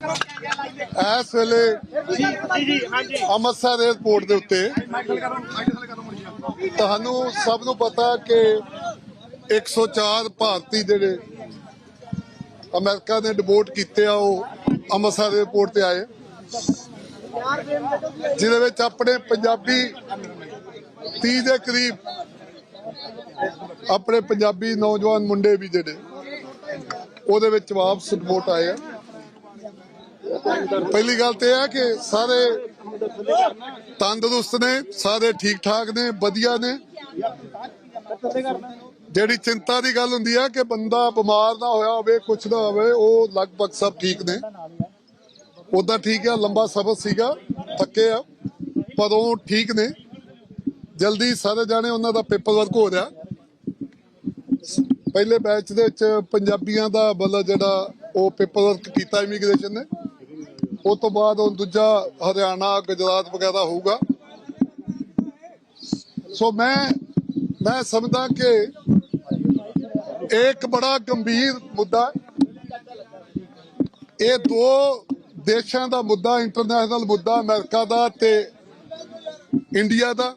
ਇਸ ਵੇਲੇ ਅੰਮ੍ਰਿਤਸਰ 에ਅਰਪੋਰਟ ਦੇ ਉੱਤੇ ਤੁਹਾਨੂੰ ਸਭ ਨੂੰ ਪਤਾ ਕਿ 104 ਭਾਰਤੀ ਜਿਹੜੇ ਅਮਰੀਕਾ ਨੇ ਡਿਪੋਰਟ ਕੀਤੇ ਆ ਉਹ ਅੰਮ੍ਰਿਤਸਰ 에ਅਰਪੋਰਟ ਤੇ ਆਏ। ਜਿਹਦੇ ਵਿੱਚ ਆਪਣੇ ਪੰਜਾਬੀ 30 ਦੇ ਕਰੀਬ ਆਪਣੇ ਪੰਜਾਬੀ ਨੌਜਵਾਨ ਮੁੰਡੇ ਵੀ ਜਿਹੜੇ ਉਹਦੇ ਵਿੱਚ ਵਾਪਸ ਰਿਪੋਰਟ ਆਏ ਆ। ਪਹਿਲੀ ਗੱਲ ਤੇ ਇਹ ਹੈ ਕਿ ਸਾਰੇ ਤੰਦਰੁਸਤ ਨੇ, ਸਾਰੇ ਠੀਕ ਠਾਕ ਨੇ, ਵਧੀਆ ਨੇ। ਜਿਹੜੀ ਚਿੰਤਾ ਦੀ ਗੱਲ ਹੁੰਦੀ ਹੈ ਕਿ ਬੰਦਾ ਬਿਮਾਰ ਨਾ ਹੋਇਆ ਹੋਵੇ, ਕੁਛ ਨਾ ਹੋਵੇ, ਉਹ ਲਗਭਗ ਸਭ ਠੀਕ ਨੇ। ਉਦਾਂ ਠੀਕ ਆ, ਲੰਬਾ ਸਫ਼ਰ ਸੀਗਾ, ਥੱਕੇ ਆ, ਪਰ ਉਹ ਠੀਕ ਨੇ। ਜਲਦੀ ਸਾਰੇ ਜਾਣੇ ਉਹਨਾਂ ਦਾ ਪੇਪਰ ਵਰਕ ਹੋ ਰਿਹਾ। ਪਹਿਲੇ ਬੈਚ ਦੇ ਵਿੱਚ ਪੰਜਾਬੀਆਂ ਦਾ ਮਤਲਬ ਜਿਹੜਾ ਉਹ ਪੇਪਰ ਵਰਕ ਕੀਤਾ ਇਮੀਗ੍ਰੇਸ਼ਨ ਨੇ। ਉਸ ਤੋਂ ਬਾਅਦ ਉਹ ਦੂਜਾ ਹਰਿਆਣਾ, ਗੁਜਰਾਤ ਵਗੈਰਾ ਹੋਊਗਾ। ਸੋ ਮੈਂ ਮੈਂ ਸਮਝਦਾ ਕਿ ਇਹ ਇੱਕ ਬੜਾ ਗੰਭੀਰ ਮੁੱਦਾ ਇਹ ਦੋ ਦੇਸ਼ਾਂ ਦਾ ਮੁੱਦਾ ਇੰਟਰਨੈਸ਼ਨਲ ਮੁੱਦਾ, ਅਮਰੀਕਾ ਦਾ ਤੇ ਇੰਡੀਆ ਦਾ।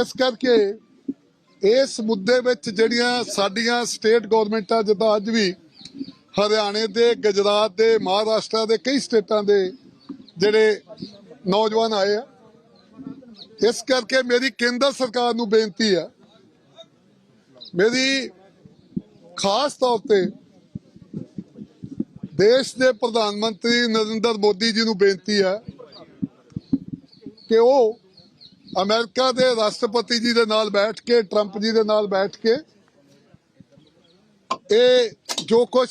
ਇਸ ਕਰਕੇ ਇਸ ਮੁੱਦੇ ਵਿੱਚ ਜਿਹੜੀਆਂ ਸਾਡੀਆਂ ਸਟੇਟ ਗਵਰਨਮੈਂਟਾਂ ਜਿੱਦਾਂ ਅੱਜ ਵੀ ਹਰਿਆਣੇ ਦੇ, ਗੁਜਰਾਤ ਦੇ, ਮਹਾਰਾਸ਼ਟਰ ਦੇ ਕਈ ਸਟੇਟਾਂ ਦੇ ਜਿਹੜੇ ਨੌਜਵਾਨ ਆਏ ਆ। ਇਸ ਕਰਕੇ ਮੇਰੀ ਕੇਂਦਰ ਸਰਕਾਰ ਨੂੰ ਬੇਨਤੀ ਹੈ ਮੇਰੀ ਖਾਸ ਤੌਰ ਤੇ ਦੇਸ਼ ਦੇ ਪ੍ਰਧਾਨ ਮੰਤਰੀ ਨਰਿੰਦਰ ਮੋਦੀ ਜੀ ਨੂੰ ਬੇਨਤੀ ਹੈ ਕਿ ਉਹ ਅਮਰੀਕਾ ਦੇ ਰਾਸ਼ਟਰਪਤੀ ਜੀ ਦੇ ਨਾਲ ਬੈਠ ਕੇ, ਟਰੰਪ ਜੀ ਦੇ ਨਾਲ ਬੈਠ ਕੇ ਇਹ ਜੋ ਕੁਝ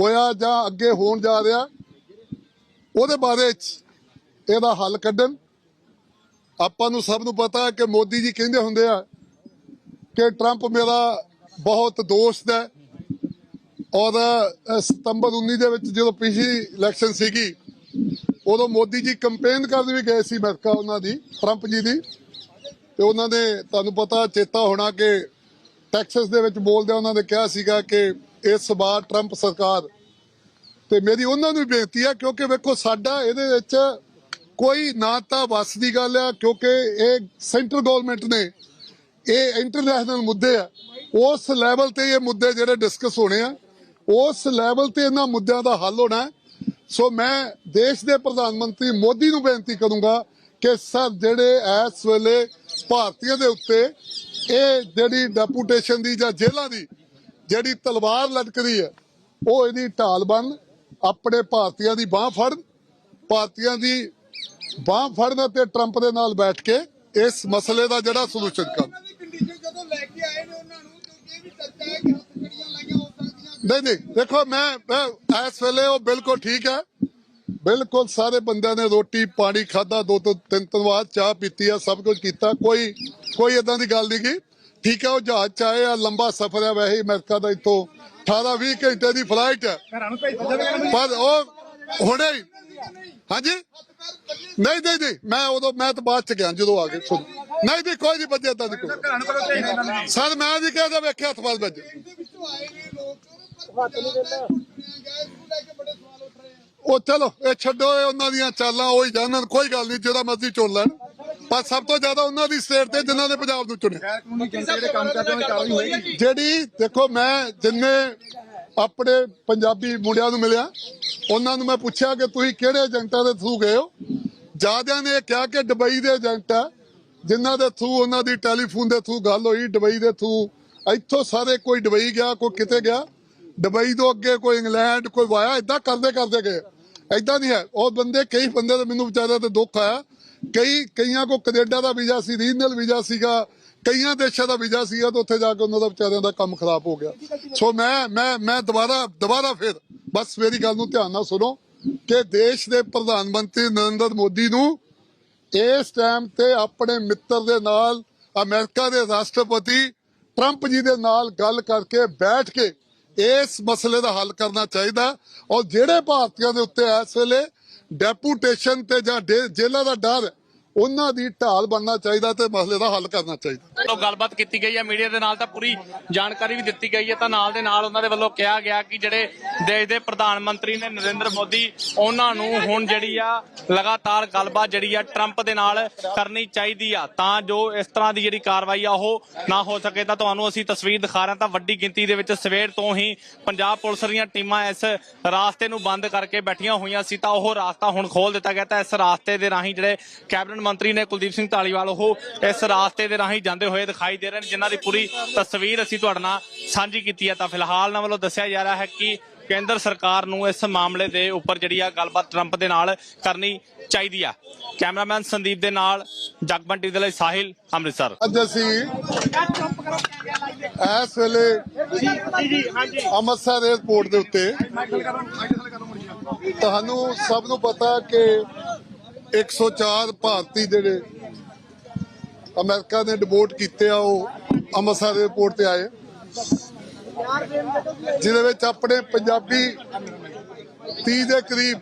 ਹੋਇਆ ਜਾਂ ਅੱਗੇ ਹੋਣ ਜਾ ਰਿਹਾ, ਉਹਦੇ ਬਾਰੇ ਚ ਇਹਦਾ ਹੱਲ ਕੱਢਣ। ਆਪਾਂ ਨੂੰ ਸਭ ਨੂੰ ਪਤਾ ਹੈ ਕਿ ਮੋਦੀ ਜੀ ਕਹਿੰਦੇ ਹੁੰਦੇ ਆ ਕਿ ਟਰੰਪ ਮੇਰਾ ਬਹੁਤ ਦੋਸਤ ਹੈ। ਔਰ ਸਤੰਬਰ 19 ਦੇ ਵਿੱਚ ਜਦੋਂ ਪਿਛਲੀ ਇਲੈਕਸ਼ਨ ਸੀਗੀ, ਉਦੋਂ ਮੋਦੀ ਜੀ ਕੰਪੇਨ ਕਰਨ ਵੀ ਗਏ ਸੀ ਅਮਰੀਕਾ ਉਹਨਾਂ ਦੀ ਟਰੰਪ ਜੀ ਦੀ। ਤੇ ਉਹਨਾਂ ਨੇ, ਤੁਹਾਨੂੰ ਪਤਾ ਚੇਤਾ ਹੋਣਾ ਕਿ ਟੈਕਸਸ ਦੇ ਵਿੱਚ ਬੋਲਦੇ ਉਹਨਾਂ ਨੇ ਕਿਹਾ ਸੀਗਾ ਕਿ ਇਸ ਵਾਰ ਟਰੰਪ ਸਰਕਾਰ। ਤੇ ਮੇਰੀ ਉਹਨਾਂ ਨੂੰ ਵੀ ਬੇਨਤੀ ਹੈ ਕਿਉਂਕਿ ਵੇਖੋ ਸਾਡਾ ਇਹਦੇ ਵਿੱਚ ਕੋਈ ਨਾ ਤਾਂ ਵਸ ਦੀ ਗੱਲ ਆ, ਕਿਉਂਕਿ ਇਹ ਸੈਂਟਰ ਗਵਰਨਮੈਂਟ ਨੇ, ਇਹ ਇੰਟਰਨੈਸ਼ਨਲ ਮੁੱਦੇ ਆ। ਉਸ ਲੈਵਲ ਤੇ ਇਹ ਮੁੱਦੇ ਜਿਹੜੇ ਡਿਸਕਸ ਹੋਣੇ ਆ, ਉਸ ਲੈਵਲ ਤੇ ਇਹਨਾਂ ਮੁੱਦਿਆਂ ਦਾ ਹੱਲ ਹੋਣਾ ਸੋ ਮੈਂ ਦੇਸ਼ ਦੇ ਪ੍ਰਧਾਨ ਮੰਤਰੀ ਮੋਦੀ ਨੂੰ ਬੇਨਤੀ ਕਰੂੰਗਾ ਕਿ ਸਰ, ਜਿਹੜੇ ਇਸ ਵੇਲੇ ਭਾਰਤੀਆਂ ਦੇ ਉੱਤੇ ਇਹ ਜਿਹੜੀ ਡੈਪੂਟੇਸ਼ਨ ਦੀ ਜਾਂ ਜੇਲ੍ਹਾਂ ਦੀ ਜਿਹੜੀ ਤਲਵਾਰ ਲਟਕਦੀ ਹੈ ਉਹ ਇਹਦੀ ਢਾਲ ਬਣ ਆਪਣੇ ਭਾਰਤੀਆਂ ਦੀ ਬਾਹ ਫੜਨ ਭਾਰਤੀਆਂ ਦੀ ਬਾਹ ਫੜਨ ਅਤੇ ਟਰੰਪ ਦੇ ਨਾਲ ਬੈਠ ਕੇ ਇਸ ਮਸਲੇ ਦਾ ਜਿਹੜਾ ਸੋਲੂਸ਼ਨ ਕਰਨ। ਉਹਨਾਂ ਦੀ ਕੰਡੀਸ਼ਨ ਜਦੋਂ ਲੈ ਕੇ ਆਏ ਨੇ ਉਹਨਾਂ ਨੂੰ ਕਿਉਂਕਿ ਇਹ ਵੀ ਚਰਚਾ ਹੈ ਕਿ ਹੱਥ ਕੜੀਆਂ ਲਾਈਆਂ ਹੋ ਸਕਦੀਆਂ ਨਹੀਂ ਨਹੀਂ ਦੇਖੋ ਮੈਂ ਇਸ ਵੇਲੇ ਉਹ ਬਿਲਕੁਲ ਠੀਕ ਹੈ। ਬਿਲਕੁਲ ਸਾਰੇ ਬੰਦਿਆਂ ਨੇ ਰੋਟੀ ਪਾਣੀ ਖਾਦਾ ਦੋ ਤੋਂ ਤਿੰਨ ਤਿੰਨ ਵਾਰ ਚਾਹ ਪੀਤੀ ਆ ਸਭ ਕੁਝ ਕੀਤਾ ਕੋਈ ਕੋਈ ਇਦਾਂ ਦੀ ਗੱਲ ਨਹੀਂ ਗੀ ਠੀਕ ਹੈ, ਉਹ ਜਹਾਜ਼ ਚ ਆਏ ਆ, ਲੰਬਾ ਸਫ਼ਰ ਹੈ ਵੈਸੇ ਹੀ ਅਮਰੀਕਾ ਦਾ ਇੱਥੋਂ। 18 20 ਘੰਟੇ ਦੀ ਫਲਾਈਟ ਹੈ। ਪਰ ਉਹ ਹੁਣੇ ਹਾਂਜੀ? ਨਹੀਂ ਨਹੀਂ ਨਹੀਂ, ਮੈਂ ਉਦੋਂ, ਮੈਂ ਤਾਂ ਬਾਅਦ ਚ ਗਿਆ, ਜਦੋਂ ਆ ਗਏ, ਸੁਣ। ਨਹੀਂ ਨਹੀਂ, ਕੋਈ ਨਹੀਂ, ਬੱਜੇ ਏਦਾਂ ਦੀ ਕੋਈ ਸਰ, ਮੈਂ ਵੀ ਕਿਹਾ ਵੇਖਿਆ ਹੱਥ ਬਾਦ ਵੱਜ ਉਹ ਚਲੋ, ਇਹ ਛੱਡੋ, ਇਹ ਉਹਨਾਂ ਦੀਆਂ ਚਾਲਾਂ, ਉਹ ਹੀ ਜਾਣਨ, ਕੋਈ ਗੱਲ ਨਹੀਂ, ਜਿਹੜਾ ਮਰਜ਼ੀ ਚੁਣ ਲੈਣ। ਪਰ ਸਭ ਤੋਂ ਜ਼ਿਆਦਾ ਉਹਨਾਂ ਦੀ ਸਟੇਟ ਤੇ ਜਿਨ੍ਹਾਂ ਨੇ ਪੰਜਾਬ ਨੂੰ ਚੁਣਿਆ। ਜਿਹੜੇ ਦੇਖੋ ਮੈਂ ਜਿੰਨੇ ਆਪਣੇ ਪੰਜਾਬੀ ਮੁੰਡਿਆਂ ਨੂੰ ਮਿਲਿਆ ਉਹਨਾਂ ਨੂੰ ਮੈਂ ਪੁੱਛਿਆ ਕਿ ਤੁਸੀਂ ਕਿਹੜੇ ਏਜੰਟਾਂ ਦੇ ਥਰੂ ਗਏ ਹੋ? ਜਿਆਦਿਆਂ ਨੇ ਇਹ ਕਿਹਾ ਕਿ ਦੁਬਈ ਦੇ ਏਜੰਟ ਆ ਜਿਨ੍ਹਾਂ ਦੇ ਥਰੂ ਉਹਨਾਂ ਦੀ ਟੈਲੀਫੋਨ ਦੇ ਥਰੂ ਗੱਲ ਹੋਈ ਦੁਬਈ ਦੇ ਥਰੂ ਇੱਥੋਂ ਸਾਰੇ ਕੋਈ ਦੁਬਈ ਗਿਆ ਕੋਈ ਕਿਤੇ ਗਿਆ। ਦੁਬਈ ਤੋਂ ਅੱਗੇ ਕੋਈ ਇੰਗਲੈਂਡ ਕੋਈ ਵਾਇਆ ਇਦਾਂ ਕਰਦੇ ਕਰਦੇ ਗਏ। ਇਦਾਂ ਨਹੀਂ ਹੈ। ਉਹ ਬੰਦੇ ਕਈ ਬੰਦੇ ਦਾ ਮੈਨੂੰ ਵਿਚਾਰਿਆਂ ਤੇ ਦੁੱਖ ਆਇਆ। ਕਈ ਕਈਆਂ ਕੋ ਕੈਨੇਡਾ ਦਾ ਵੀਜ਼ਾ ਸੀ, ਰੀਜਨਲ ਵੀਜ਼ਾ ਸੀਗਾ, ਕਈਆਂ ਦੇਸ਼ਾਂ ਦਾ ਵੀਜ਼ਾ ਸੀਗਾ ਤੇ ਉੱਥੇ ਜਾ ਕੇ ਉਹਨਾਂ ਦਾ ਵਿਚਾਰਿਆਂ ਦਾ ਕੰਮ ਖਰਾਬ ਹੋ ਗਿਆ। ਸੋ ਮੈਂ ਮੈਂ ਮੈਂ ਦੁਬਾਰਾ ਦੁਬਾਰਾ ਫਿਰ ਬਸ ਮੇਰੀ ਗੱਲ ਨੂੰ ਧਿਆਨ ਨਾਲ ਸੁਣੋ ਕਿ ਦੇਸ਼ ਦੇ ਪ੍ਰਧਾਨ ਮੰਤਰੀ ਨਰਿੰਦਰ ਮੋਦੀ ਨੂੰ ਇਸ ਟਾਈਮ ਤੇ ਆਪਣੇ ਮਿੱਤਰ ਦੇ ਨਾਲ ਅਮਰੀਕਾ ਦੇ ਰਾਸ਼ਟਰਪਤੀ ਟਰੰਪ ਜੀ ਦੇ ਨਾਲ ਗੱਲ ਕਰਕੇ ਬੈਠ ਕੇ ਇਸ ਮਸਲੇ ਦਾ ਹੱਲ ਕਰਨਾ ਚਾਹੀਦਾ। ਔਰ ਜਿਹੜੇ ਭਾਰਤੀਆਂ ਦੇ ਉੱਤੇ ਇਸ ਵੇਲੇ ਡੈਪੂਟੇਸ਼ਨ ਤੇ ਜਾਂ ਡੇ- ਜੇਲ੍ਹਾਂ ਦਾ ਡਰ ਉਹਨਾਂ ਦੀ ਢਾਲ ਬਣਨਾ ਚਾਹੀਦਾ ਤੇ ਮਸਲੇ ਦਾ ਹੱਲ ਕਰਨਾ ਚਾਹੀਦਾ। ਤੋਂ ਗੱਲਬਾਤ ਕੀਤੀ ਗਈ ਹੈ ਮੀਡੀਆ ਦੇ ਨਾਲ ਤਾਂ ਪੂਰੀ ਜਾਣਕਾਰੀ ਵੀ ਦਿੱਤੀ ਗਈ ਹੈ ਤਾਂ ਨਾਲ ਦੇ ਨਾਲ ਉਹਨਾਂ ਦੇ ਵੱਲੋਂ ਕਿਹਾ ਗਿਆ ਕਿ ਜਿਹੜੇ ਦੇਸ਼ ਦੇ ਪ੍ਰਧਾਨ ਮੰਤਰੀ ਨੇ ਨਰਿੰਦਰ ਮੋਦੀ, ਉਹਨਾਂ ਨੂੰ ਹੁਣ ਜਿਹੜੀ ਆ ਲਗਾਤਾਰ ਗੱਲਬਾਤ ਜਿਹੜੀ ਆ ਟਰੰਪ ਦੇ ਨਾਲ ਕਰਨੀ ਚਾਹੀਦੀ ਆ। ਤਾਂ ਜੋ ਇਸ ਤਰ੍ਹਾਂ ਦੀ ਜਿਹੜੀ ਕਾਰਵਾਈ ਆ ਉਹ ਨਾ ਹੋ ਸਕੇ ਤਾਂ ਤੁਹਾਨੂੰ ਅਸੀਂ ਤਸਵੀਰ ਦਿਖਾ ਰਹੇ ਹਾਂ ਤਾਂ ਵੱਡੀ ਗਿਣਤੀ ਦੇ ਵਿੱਚ ਸਵੇਰ ਤੋਂ ਹੀ ਪੰਜਾਬ ਪੁਲਿਸ ਦੀਆਂ ਟੀਮਾਂ ਇਸ ਰਾਸਤੇ ਨੂੰ ਬੰਦ ਕਰਕੇ ਬੈਠੀਆਂ ਹੋਈਆਂ ਸੀ ਤਾਂ ਉਹ ਰਾਸਤਾ ਹੁਣ ਖੋਲ ਦਿੱਤਾ ਗਿਆ ਤਾਂ ਇਸ ਰਾਸਤੇ ਦੇ ਰਾਹੀਂ ਜਿਹੜੇ ਕੈਬਨਿਟ ਮੰਤਰੀ ਨੇ ਕੁਲਦੀਪ ਸਿੰਘ ਢਾਲੀਵਾਲ ਉਹ ਇਸ ਰਾਸਤੇ ਦੇ ਰਾਹੀਂ ਜਾਂਦੇ ਹੋਏ ਦਿਖਾਈ ਦੇ ਰਹੇ ਨੇ, ਜਿਨ੍ਹਾਂ ਦੀ ਪੂਰੀ ਤਸਵੀਰ ਅਸੀਂ ਤੁਹਾਡੇ ਨਾਲ ਸਾਂਝੀ ਕੀਤੀ ਹੈ। ਤਾਂ ਫਿਲਹਾਲ ਨਾਲ ਵੱਲੋਂ ਦੱਸਿਆ ਜਾ ਰਿਹਾ ਹੈ ਕਿ ਕੇਂਦਰ ਸਰਕਾਰ ਨੂੰ ਇਸ ਮਾਮਲੇ ਦੇ ਉੱਪਰ ਜਿਹੜੀ ਆ ਗੱਲਬਾਤ ਟਰੰਪ ਦੇ ਨਾਲ ਕਰਨੀ ਚਾਹੀਦੀ ਆ। ਕੈਮਰਾਮੈਨ ਸੰਦੀਪ ਦੇ ਨਾਲ ਜਗਬੰਟੀ ਦੇ ਲਈ ਸਾਹਿਲ ਅੰਮ੍ਰਿਤਸਰ। ਅੱਜ ਅਸੀਂ ਇਸ ਵੇਲੇ ਅੰਮ੍ਰਿਤਸਰ 에ਅਰਪੋਰਟ ਦੇ ਉੱਤੇ ਤੁਹਾਨੂੰ ਸਭ ਨੂੰ ਪਤਾ ਕਿ 104 ਭਾਰਤੀ ਜਿਹੜੇ ਅਮਰੀਕਾ ਨੇ ਡਿਪੋਰਟ ਕੀਤੇ ਆ, ਉਹ ਅੰਮ੍ਰਿਤਸਰ 에ਅਰਪੋਰਟ ਤੇ ਆਏ। ਜਿਹਦੇ ਵਿੱਚ ਆਪਣੇ ਪੰਜਾਬੀ 30 ਦੇ ਕਰੀਬ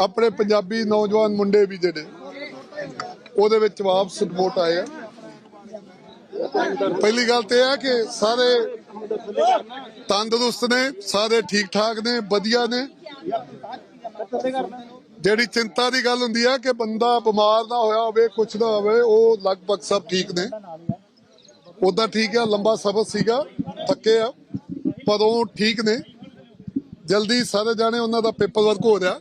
ਆਪਣੇ ਪੰਜਾਬੀ ਨੌਜਵਾਨ ਮੁੰਡੇ ਵੀ ਜਿਹੜੇ, ਉਹਦੇ ਵਿੱਚ ਵਾਪਸ ਰਿਪੋਰਟ ਆਏ ਆ। ਪਹਿਲੀ ਗੱਲ ਤੇ ਇਹ ਹੈ ਕਿ ਸਾਰੇ ਤੰਦਰੁਸਤ ਨੇ, ਸਾਰੇ ਠੀਕ ਠਾਕ ਨੇ, ਵਧੀਆ ਨੇ। ਜਿਹੜੀ ਚਿੰਤਾ ਦੀ ਗੱਲ ਹੁੰਦੀ ਹੈ ਕਿ ਬੰਦਾ ਬਿਮਾਰ ਨਾ ਹੋਇਆ ਹੋਵੇ, ਕੁਛ ਨਾ ਹੋਵੇ, ਉਹ ਲਗਭਗ ਸਭ ਠੀਕ ਨੇ। ਉਦਾਂ ਠੀਕ ਆ, ਲੰਬਾ ਸਫ਼ਰ ਸੀਗਾ, ਥੱਕੇ ਆ, ਪਰ ਉਹ ਠੀਕ ਨੇ। ਜਲਦੀ ਸਾਰੇ ਜਾਣੇ ਉਹਨਾਂ ਦਾ ਪੇਪਰ ਵਰਕ ਹੋ ਰਿਹਾ।